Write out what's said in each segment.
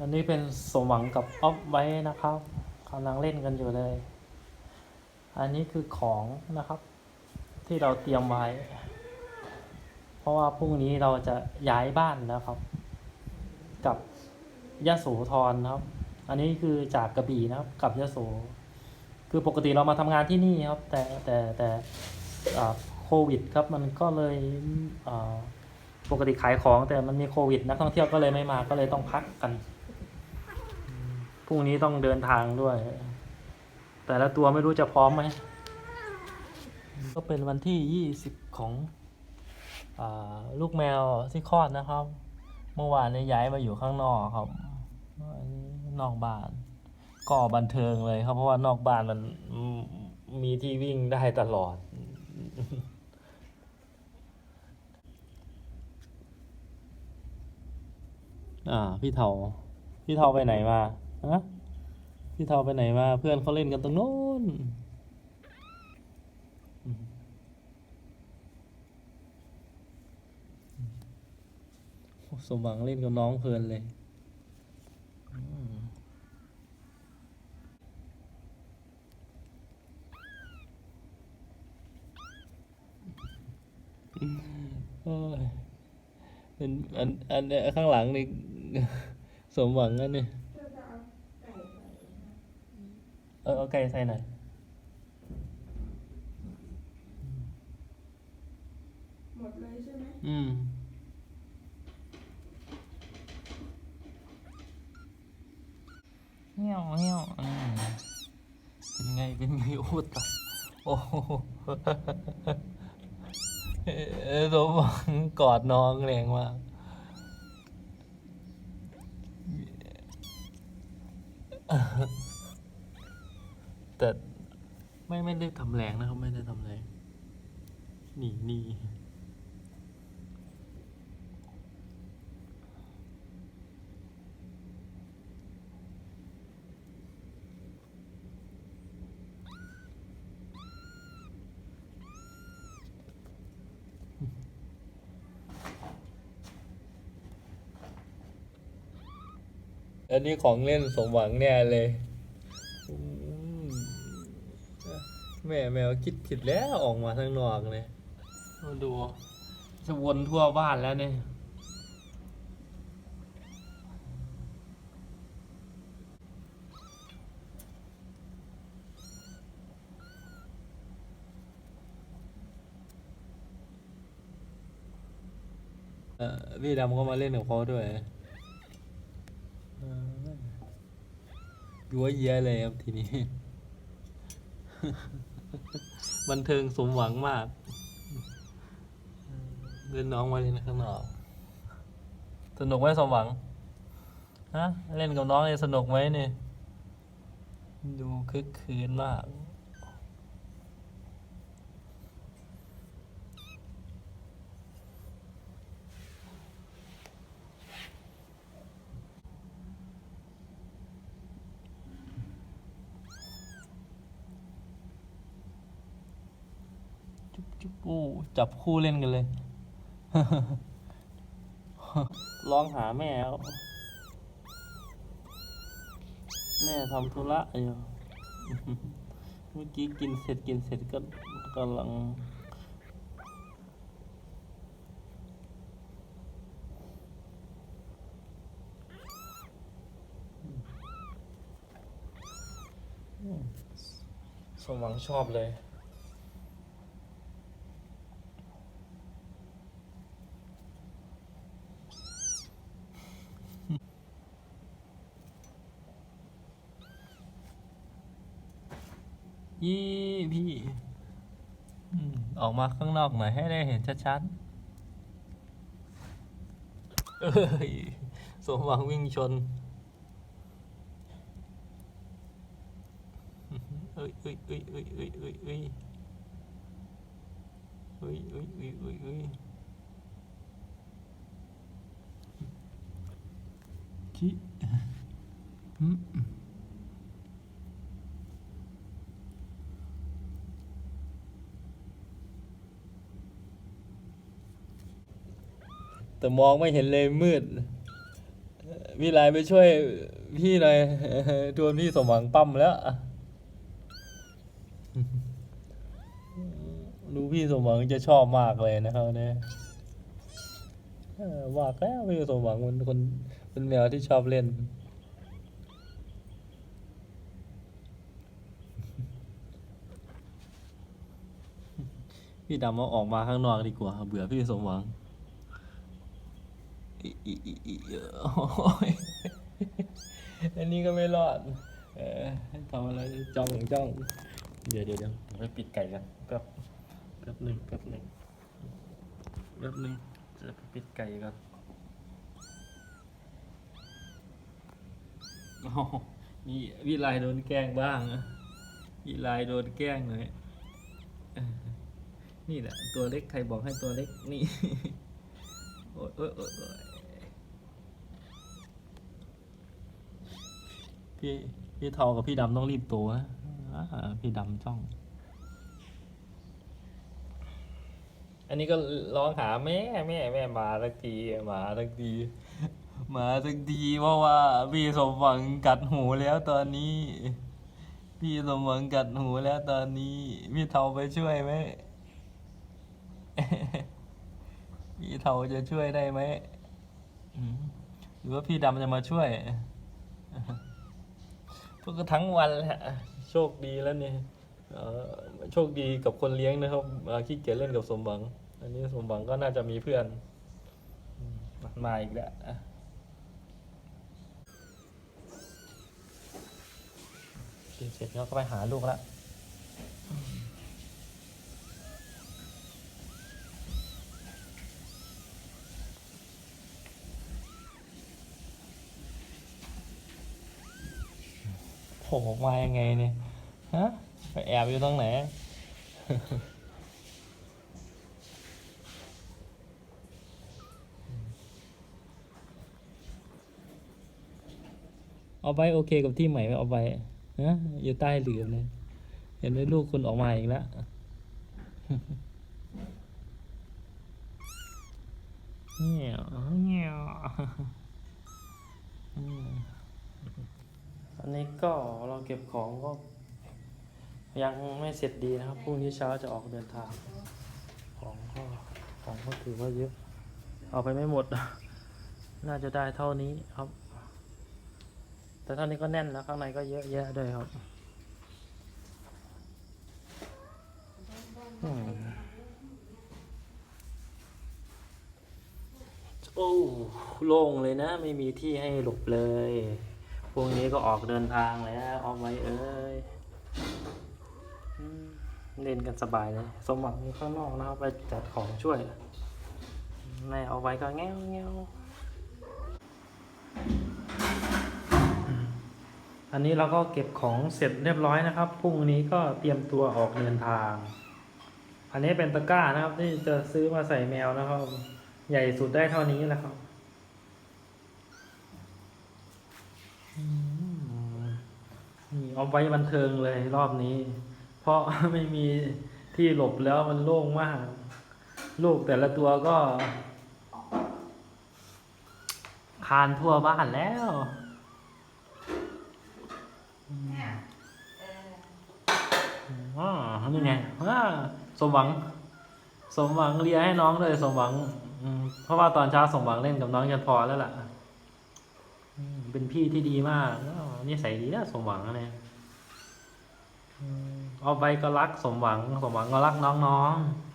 อันนี้เป็นสมหวังกับออฟไว้นะครับกำลังเล่นกันอยู่เลย อันนี้คือของนะครับ ที่เราเตรียมไว้ เพราะว่าพรุ่งนี้เราจะย้ายบ้านนะครับ กับยะโสธรนะครับ อันนี้คือจากกระบี่นะครับ กับยะโส คือปกติเรามาทำงานที่นี่ครับ แต่แต่แต่โควิดครับมันก็เลยปกติขายของแต่มันมีโควิดนักท่องเที่ยวก็เลยไม่มาก็เลยต้องพักกัน พรุ่งนี้ต้องเดินทางด้วย แต่ละตัวไม่รู้จะพร้อมไหม ก็เป็นวันที่ยี่สิบของอลูกแมวที่คลอดนะครับ เมื่อวานนี้ย้ายมาอยู่ข้างนอกครับ นอกบ้าน ก็บันเทิงเลยครับ เพราะว่านอกบ้านมันมมีที่วิ่งได้ตลอดอ่า พี่เทาพี่เทาไปไหนมา ฮะพี่เทาไปไหนมา เพื่อนเขาเล่นกันตรงโน้นสมหวังเล่นกับน้องเพลินเลยอืมโอ้ยเป็นอันอันเนี้ยข้างหลังนี่สมหวังอันนี้ เออเอาไก่ใส่หน่อยหมดเลยใช่ไหมอืม เงี้ยวเงี้ยวอืมเป็นไง เป็นไง โอ้ตายโอ้โหเออสมหวังกอดน้องแรงมาก แต่ไม่ไม่ได้ทำแรงนะครับ ไม่ได้ทำแรงหนี่นี่อันนี้ของเล่นสมหวังแน่เลยอืม แม่แมวคิดผิดแล้วออกมาข้างนอกเลยมาดูจะวนทั่วบ้านแล้วเนี่ยเอ่อพี่ดำก็มาเล่นกับเขาด้วยเออยัวเยียเลยครับทีนี้ บันเทิงสมหวังมากเล่นน้องมาเลยนข้างนอกสนุกไหมสมหวังฮะเล่นกับน้องเนี่ยสนุกไหมเนี่ยดูคึกคืนมาก โอ้จับคู่เล่นกันเลยร้องหาแม่ครับแม่ทำธุระอยู่เมื่อกี้กินเสร็จกินเสร็จก็กำลังสมหวังชอบเลย ยี่พี่ออกมาข้างนอกหน่อยให้ได้เห็นชัดๆเอ้ยสมหวังวิ่งชน เอ้ยเอ้ยเอ้ยเอ้ยเอ้ยเอ้ยเอ้ยเอ้ยเอ้ยเอ้ยเอ้ยเอ้ยชิอืม แต่มองไม่เห็นเลยมืดพี่ไลไปช่วยพี่หน่อยทวนพี่สมหวังปั๊มแล้วรู้พี่สมหวังจะชอบมากเลยนะครับเนี่ยว่าแล้วพี่สมหวังมันคนเป็นแมวที่ชอบเล่นพี่ดำเอาออกมาข้างนอกดีกว่า เบื่อพี่สมหวัง อันนี้ก็ไม่รอด เออทำอะไรจ้องจ้อง เดี๋ยวเดี๋ยวเดี๋ยวไปปิดไก่กันแป๊บแป๊บหนึ่งแป๊บหนึ่งแป๊บหนึ่งจะไปปิดไก่กันอ้โหนี่วิไลโดนแกล้งบ้างนะวิไลโดนแกล้งเลยเออนี่แหละ ตัวเล็กใครบอกให้ตัวเล็กนี่ โอ้ยโอ้ยโอ้ย พี่พี่ทอกับพี่ดำต้องรีบตัวนะพี่ดำจ้อง อันนี้ก็ร้องหาแม่แม่แม่มาสักทีมาสักทีมาสักทีเพราะว่า พี่สมหวังกัดหูแล้วตอนนี้ พี่สมหวังกัดหูแล้วตอนนี้ พี่เทาไปช่วยไหมพี่เทาจะช่วยได้ไหมหรือว่าพี่ดำจะมาช่วย กก็ทั้งวันแหละโชคดีแล้วเนี่ยเอ่อโชคดีกับคนเลี้ยงนะครับเอ่อขี้เกียจเล่นกับสมหวัง อันนี้สมหวังก็น่าจะมีเพื่อนอืมมาอีกแล้วอะกินเสร็จแล้วก็ไปหาลูกละ โผล่ออกมายังไงเนี่ย ฮะ ไปแอบอยู่ตรงไหน เอาไปโอเคกับที่ใหม่ไหมเอาไปฮะอยู่ใต้เหลือเนี่ยเห็นไหมลูกคุณออกมาอีกแล้ว เงี้ยวเงี้ยวอืม อันนี้ก็เราเก็บของก็ ยังไม่เสร็จดีนะครับ พรุ่งนี้เช้าจะออกเดินทาง ของก็ของก็ถือว่าเยอะ เอาไปไม่หมด น่าจะได้เท่านี้ครับ แต่เท่านี้ก็แน่นแล้วข้างในก็เยอะแยะด้วยครับโอ้โล่งเลยนะ ไม่มีที่ให้หลบเลย รุ่งนี้ก็ออกเดินทางแล้วเอาไว้เอ้ยเล่นกันสบายเลย สมหวังอยู่ข้างนอกนะไปจัดของช่วยแม่เอาไว้ก็แง้วแง้วอันนี้เราก็เก็บของเสร็จเรียบร้อยนะครับพรุ่งนี้ก็เตรียมตัวออกเดินทาง อันนี้เป็นตะกร้านะครับ ที่จะซื้อมาใส่แมวนะครับ ใหญ่สุดได้เท่านี้แหละครับอืมนี่ เอาไว้บันเทิงเลยรอบนี้ เพราะไม่มีที่หลบแล้วมันโล่งมาก ลูกแต่ละตัวก็ คานทั่วบ้านแล้วอ๋อนี่ไงอ่าสมหวัง สมหวังเลียให้น้องเลยสมหวังเพราะว่าตอนเช้าสมหวังเล่นกับน้องจะพอแล้วล่ะเป็นพี่ที่ดีมากนี่ใส่ดีนะสมหวังเนี่ย เอาไปก็รักสมหวัง สมหวังก็รักน้องๆ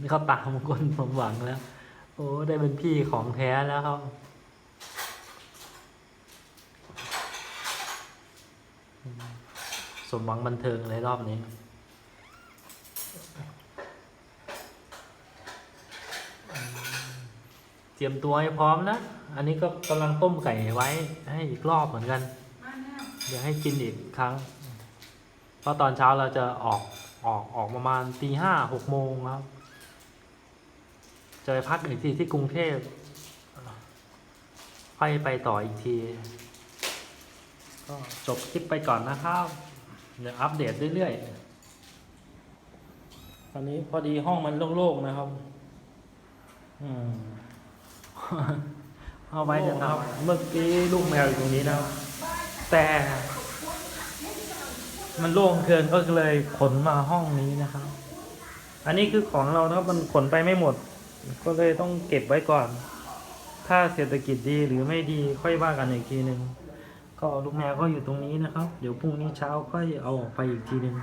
นี่เขาตามคนสมหวังแล้ว โอ้ได้เป็นพี่ของแท้แล้วครับสมหวังบันเทิงเลยรอบนี้เตรียมตัวให้พร้อมนะ อันนี้ก็กำลังต้มไก่ไว้ให้อีกรอบเหมือนกัน ดี๋ยวให้กินอีกครั้ง เพราะตอนเช้าเราจะออกออกออกประมาณตีห้าหกโมงครับ จะไปพักอีกทีที่กรุงเทพค่อยไปต่ออีกที ก็จบคลิปไปก่อนนะครับ เดี๋ยวอัปเดตเรื่อยๆ ตอนนี้พอดีห้องมันโล่งๆนะครับ อืมเอาไว้นะครับ เมื่อกี้ลูกแมวอยู่ตรงนี้นะครับ แต่มันโล่งเกินก็เลยขนมาห้องนี้นะครับ อันนี้คือของเรานะครับมันขนไปไม่หมด ก็เลยต้องเก็บไว้ก่อน ถ้าเศรษฐกิจดีหรือไม่ดีค่อยว่ากันอีกทีหนึ่งก็ลูกแมวก็อยู่ตรงนี้นะครับ เดี๋ยวพรุ่งนี้เช้าค่อยเอาออกไปอีกทีหนึ่ง